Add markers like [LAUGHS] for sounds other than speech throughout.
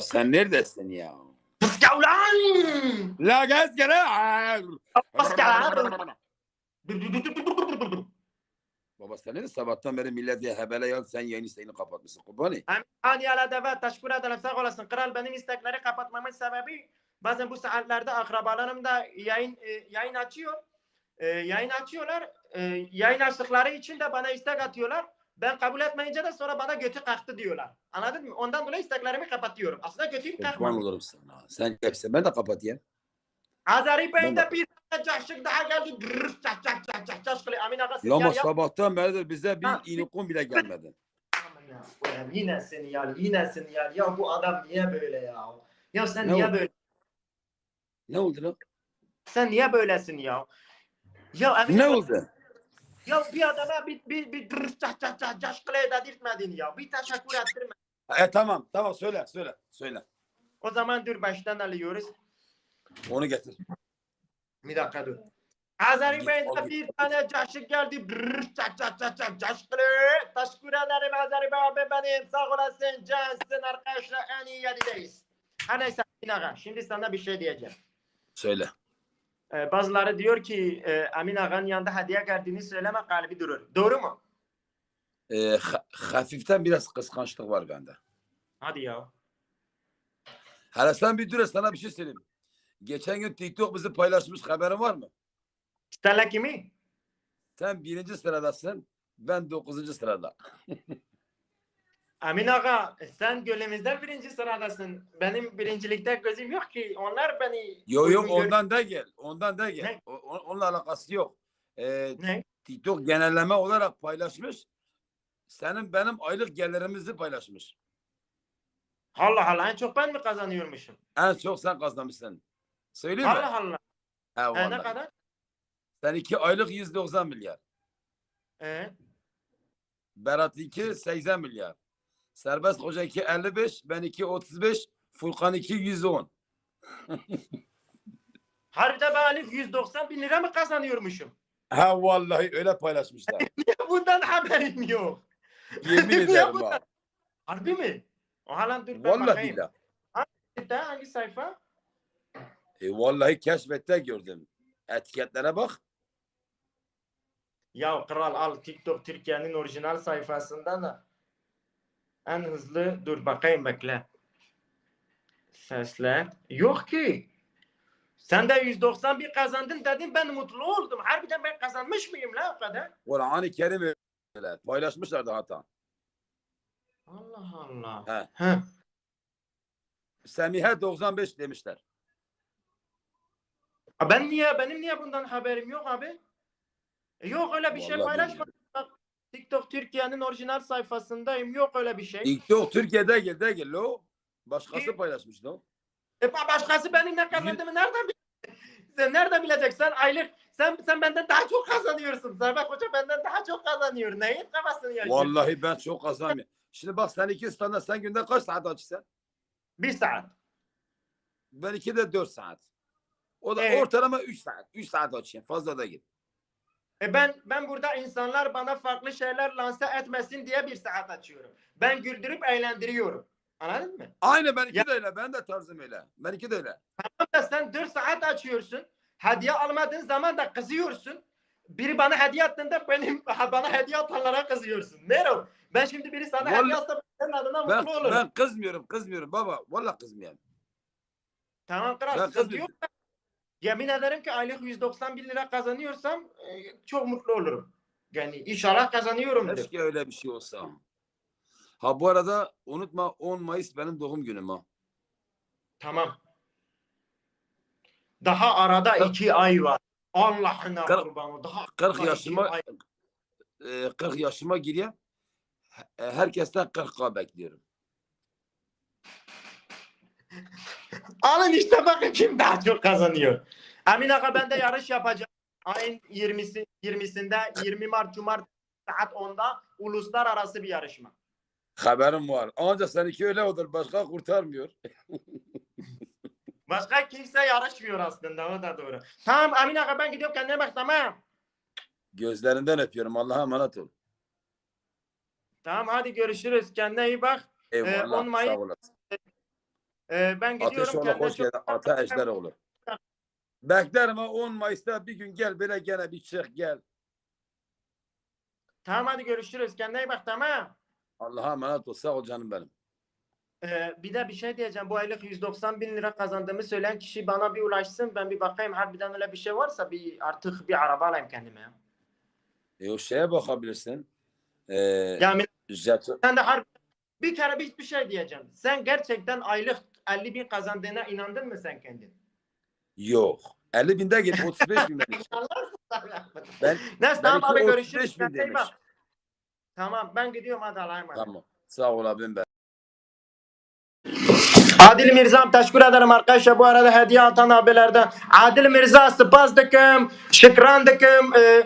sen neredesin ya? Pıska ulan! La gez gene. Pıska! Baba sen ne sabahtan beri millet diye hebele ya sen yayın isteğini kapatmışsın kurbani. Hani ala deva teşekkür ederim sağ olasın. Kral benim istekleri kapatmamın sebebi bazen bu saatlerde akrabalarım da yayın e, yayın açıyor. E, yayın açıyorlar. E, yayın açtıkları için de bana istek atıyorlar. Ben kabul etmeyince de sonra bana götü kalktı diyorlar. Anladın mı? Ondan dolayı isteklerimi kapatıyorum. Aslında götüm kalkmadı. olurum sana. Sen hepsi ben de kapatayım. Azeri Bey'de de- bir tane cahşık daha geldi. Drrrr, Cah cah cah cah cah şöyle Amin Aga Ya ama sabahtan beridir bize bir Ha. inikum bile gelmedi. Ya, Yine sinyal, yine sinyal. Ya bu adam niye böyle ya? Ya sen Ne niye oldu? böyle? Ne oldu lan? Sen niye böylesin ya? Ya Emin Ne oldu? Ya bir adama bir bir bir drrrr, cah cah cah cah şıkle dedirtmedin ya. Bir teşekkür ettirme. E tamam tamam söyle söyle söyle. O zaman dur baştan alıyoruz. Onu getir. Bir dakika dur. Azeri Bey'de bir tane caşık geldi. Brrr, çat çat çat çat caşkılı. Teşekkür ederim Azeri Bey abi benim. Sağ olasın. Cansın arkadaşlar. En iyi yerideyiz. Her neyse Amin Ağa. Şimdi sana bir şey diyeceğim. Söyle. Ee, bazıları diyor ki e, Amin Ağa'nın yanında hediye geldiğini söyleme kalbi durur. Doğru mu? E, ha- hafiften biraz kıskançlık var bende. Hadi ya. Hele sen bir dur sana bir şey söyleyeyim. Geçen gün TikTok bizi paylaşmış haberin var mı? Stella kimi? Sen birinci sıradasın. Ben dokuzuncu sırada. [LAUGHS] Amin Ağa sen gönlümüzde birinci sıradasın. Benim birincilikte gözüm yok ki. Onlar beni... Yo yo uygun gör- ondan da gel. Ondan da gel. Ne? O- onunla alakası yok. Ee, Ne? TikTok genelleme olarak paylaşmış. Senin benim aylık gelirimizi paylaşmış. Allah Allah en çok ben mi kazanıyormuşum? En çok sen kazanmışsın. Söyleyeyim mi? Allah Allah. He, E, ne kadar? Sen iki aylık 190 milyar. E, Berat 2 80 milyar. Serbest Hoca 2 55. Ben 2 35. Furkan 2 110. [LAUGHS] harbiden ben Alif 190 bin lira mı kazanıyormuşum? Ha vallahi öyle paylaşmışlar. [LAUGHS] Bundan haberim yok. Yemin [LAUGHS] Niye ederim ha. Harbi mi? O halan dur ben Vallahi bakayım. billahi. Hangi, hangi sayfa? E, vallahi keşfette gördüm. Etiketlere bak. Ya kral al TikTok Türkiye'nin orijinal sayfasında da en hızlı dur bakayım bekle. Sesler. Yok ki. Sen de 191 kazandın dedin ben mutlu oldum. Harbiden ben kazanmış mıyım la o kadar? Kur'an-ı Kerim. Paylaşmışlardı hatta. Allah Allah. He. Heh. Semiha 95 demişler. Ben niye benim niye bundan haberim yok abi? E, Yok öyle bir şey Vallahi paylaşma. Bak, TikTok Türkiye'nin orijinal sayfasındayım. Yok öyle bir şey. TikTok Türkiye'de gel de gel lo. Başkası paylaşmış lo. E ba- başkası benim ne kazandığımı nereden bilecek? Sen nereden bileceksin? Sen aylık sen sen benden daha çok kazanıyorsun. Servet Hoca benden daha çok kazanıyor. Neyin kafasını yaşıyorsun? Vallahi ben çok kazanmıyorum. Şimdi bak sen iki standart sen günde kaç saat açsan? Bir saat. Ben iki de dört saat. O da Evet. ortalama üç saat. Üç saat açayım. Fazla da git. E ben ben burada insanlar bana farklı şeyler lanse etmesin diye bir saat açıyorum. Ben güldürüp eğlendiriyorum. Anladın mı? Aynı ben iki Ya- de öyle. Ben de tarzım öyle. Ben iki de öyle. Ama sen 4 saat açıyorsun. Hediye almadığın zaman da kızıyorsun. Biri bana hediye attığında benim [LAUGHS] bana hediye atanlara kızıyorsun. Nero? Ben şimdi biri sana Vallahi- hediye atsa senin adına Ben, mutlu olurum. ben kızmıyorum. Kızmıyorum baba. Vallahi kızmıyorum. Tamam kral Ben kızmıyorum. Yemin ederim ki aylık 190 bin lira kazanıyorsam e, çok mutlu olurum. Yani inşallah kazanıyorumdur. Keşke öyle bir şey olsa. Ha bu arada unutma 10 Mayıs benim doğum günüm ha. Tamam. Daha arada iki ay var. Allah'ına Kırk- kurban ol. Daha 40 arada iki yaşıma ay- e, 40 yaşıma giriyor. E, Herkesten 40k bekliyorum. [LAUGHS] Alın işte bakın kim daha çok kazanıyor. Emin Aga ben de yarış yapacağım. Ayın 20'si 20'sinde 20 Mart Cumartesi saat 10'da uluslararası bir yarışma. Haberim var. Ancak seninki öyle olur. Başka kurtarmıyor. [LAUGHS] Başka kimse yarışmıyor aslında o da doğru. Tamam Emin Aga ben gidiyorum kendine bak tamam. Gözlerinden öpüyorum. Allah'a emanet ol. Tamam hadi görüşürüz. Kendine iyi bak. Eyvallah. on Mayıs- Sağ olasın. Ee, ben gidiyorum. Ateşoğlu hoş geldin. Ata Ejderoğlu. Beklerim ha 10 Mayıs'ta bir gün gel böyle gene bir çık gel. Tamam hadi görüşürüz. Kendine iyi bak tamam. Allah'a emanet ol. Sağ ol canım benim. Ee, bir de bir şey diyeceğim. Bu aylık 190 bin lira kazandığımı söyleyen kişi bana bir ulaşsın. Ben bir bakayım. Harbiden öyle bir şey varsa bir artık bir araba alayım kendime. E o şeye bakabilirsin. Ee, Yani sen de harbi bir kere bir, bir şey diyeceğim. Sen gerçekten aylık 50 bin kazandığına inandın mı sen kendin? Yok. 50 binde git [LAUGHS] 35 bin demiş. Ben, Neyse tamam abi 35 görüşürüz. bin demiş. Tamam ben gidiyorum hadi Allah'a emanet. Tamam. Sağ ol abim ben. Adil Mirza'm teşekkür ederim arkadaşlar bu arada hediye atan abilerden. Adil Mirza spas dikim, şükran dikim. e,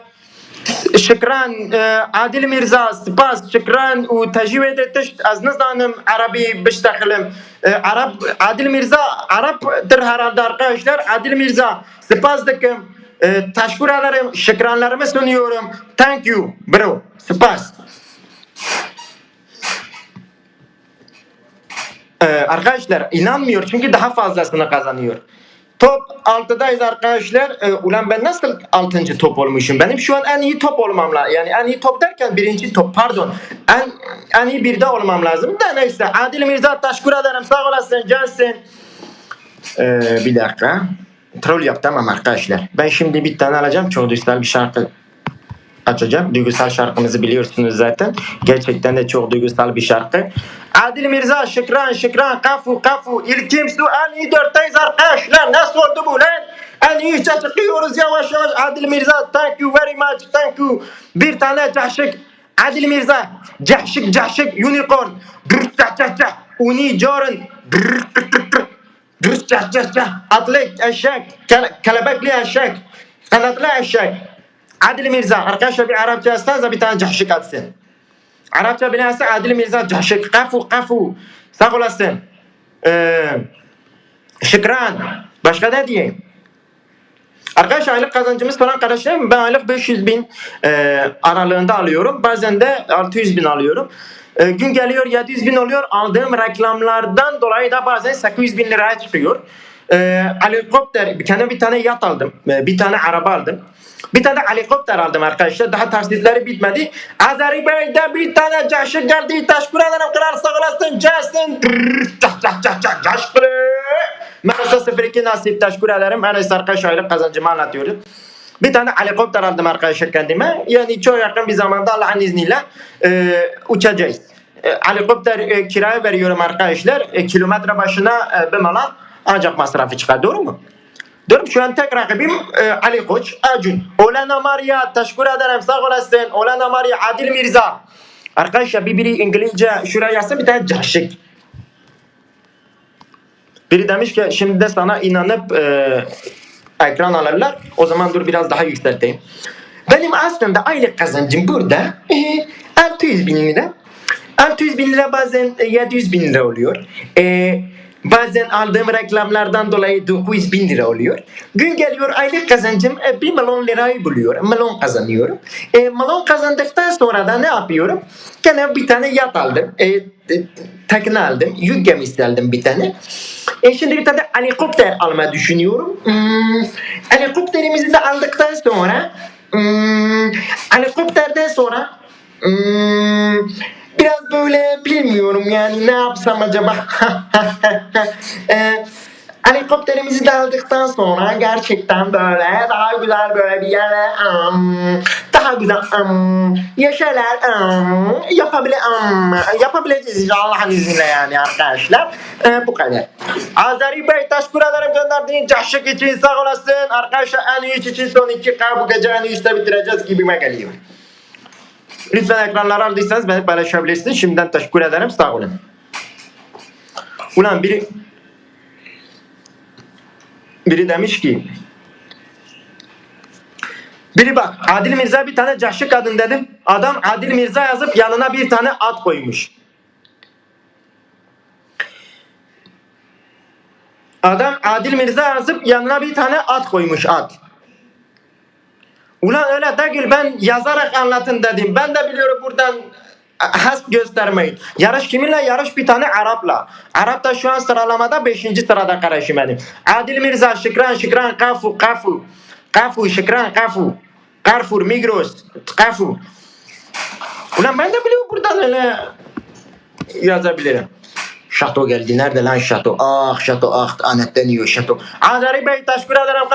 şükran e, Adil Mirza spas şükran و تجوید تشت از نزانم عربی بشتغلم E, Arap Adil Mirza Arap'tır herhalde arkadaşlar. Adil Mirza spas dikim. E, teşekkür ederim. Şükranlarımı sunuyorum. Thank you bro. Spas. Ee, arkadaşlar inanmıyor çünkü daha fazlasını kazanıyor. Top 6'dayız arkadaşlar. Ee, ulan ben nasıl 6. top olmuşum? Benim şu an en iyi top olmam lazım. Yani en iyi top derken birinci top pardon. En, en iyi birde olmam lazım. Da neyse. Adil Mirza teşekkür ederim. Sağ olasın. Cansın. Ee, bir dakika. Troll yap tamam arkadaşlar. Ben şimdi bir tane alacağım. Çok duygusal bir şarkı açacağım. Duygusal şarkımızı biliyorsunuz zaten. Gerçekten de çok duygusal bir şarkı. Adil Mirza şükran şükran kafu kafu İlkim su en iyi dörtteyiz arkadaşlar. احلال ناس ورد بولان أن يجت خيور زيا واش عادل ميرزا. ثانك يو فيري ماتش ثانك يو بيرت على جحشك. عادل ميرزا. جحشك جحشك. يونيكورن. برت تح تح تح اوني جارن برت تح تح تح اتليك اشاك كلبك لي اشاك أنا طلع اشاك عادل ميرزا. ارقاش في عرب تاستاز بتاع جحشك اتسن عرفت بناس عادل ميرزا جحشك. قفو قفو. ساقول اتسن أه şükran. Başka ne diyeyim? Arkadaşlar aylık kazancımız falan kardeşlerim ben aylık 500 bin e, aralığında alıyorum. Bazen de 600 bin alıyorum. E, gün geliyor 700 bin oluyor. Aldığım reklamlardan dolayı da bazen 800 bin liraya çıkıyor. E, helikopter, kendime bir tane yat aldım. E, bir tane araba aldım. Bir tane helikopter aldım arkadaşlar. Daha taksitleri bitmedi. Azerbaycan'da bir tane caşı geldi. Teşekkür ederim. Kral sağ olasın. Jason. Cah cah cah Merhaba 02 nasip. Teşekkür ederim. En iyisi arkadaşlar aylık kazancımı anlatıyorum. Bir tane helikopter aldım arkadaşlar kendime. Yani çok yakın bir zamanda Allah'ın izniyle e, uçacağız. E, helikopter e, kiraya veriyorum arkadaşlar. E, kilometre başına e, bir mala ancak masrafı çıkar. Doğru mu? Diyorum şu an tek rakibim e, Ali Koç, Acun. Olana Maria, teşekkür ederim sağ olasın. Olana Maria, Adil Mirza. Arkadaşlar bir İngilizce şuraya yazsa bir tane cahşık. Biri demiş ki şimdi de sana inanıp e, ekran alırlar. O zaman dur biraz daha yükselteyim. Benim aslında aylık kazancım burada e, 600 bin lira. 600 bin lira bazen e, 700 bin lira oluyor. E, bazen aldığım reklamlardan dolayı 900 bin lira oluyor. Gün geliyor aylık kazancım e, 1 milyon lirayı buluyor. Milyon kazanıyorum. E, milyon kazandıktan sonra da ne yapıyorum? Gene bir tane yat aldım. E, tekne aldım. Yük gemisi aldım bir tane. E şimdi bir tane helikopter almayı düşünüyorum. Hmm, helikopterimizi de aldıktan sonra hmm, helikopterden sonra hmm, biraz böyle bilmiyorum yani ne yapsam acaba. [LAUGHS] e, helikopterimizi de aldıktan sonra gerçekten böyle daha güzel böyle bir yere um, daha güzel um, yaşarlar um, yapabile, um, yapabileceğiz inşallah izniyle yani arkadaşlar. E, bu kadar. Azeri Bey teşekkür ederim gönderdiğin cahşık için sağ olasın. Arkadaşlar en iyi için son 2K bu gece en iyi işte bitireceğiz gibime geliyor. Lütfen ekranları aldıysanız beni paylaşabilirsiniz. Şimdiden teşekkür ederim. Sağ olun. Ulan biri biri demiş ki biri bak Adil Mirza bir tane cahşık kadın dedim. Adam Adil Mirza yazıp yanına bir tane at koymuş. Adam Adil Mirza yazıp yanına bir tane at koymuş at. Ulan öyle değil ben yazarak anlatın dedim. Ben de biliyorum buradan has göstermeyin. Yarış kiminle? Yarış bir tane Arap'la. Arap da şu an sıralamada 5. sırada kardeşim benim. Adil Mirza, Şükran, Şükran, Kafu, Kafu. Kafu, Şükran, Kafu. Carrefour, Migros, Kafu. Ulan ben de biliyorum buradan öyle yazabilirim. Şato geldi. Nerede lan şato? Ah şato ah anetten yiyor şato. Azari Bey teşekkür ederim.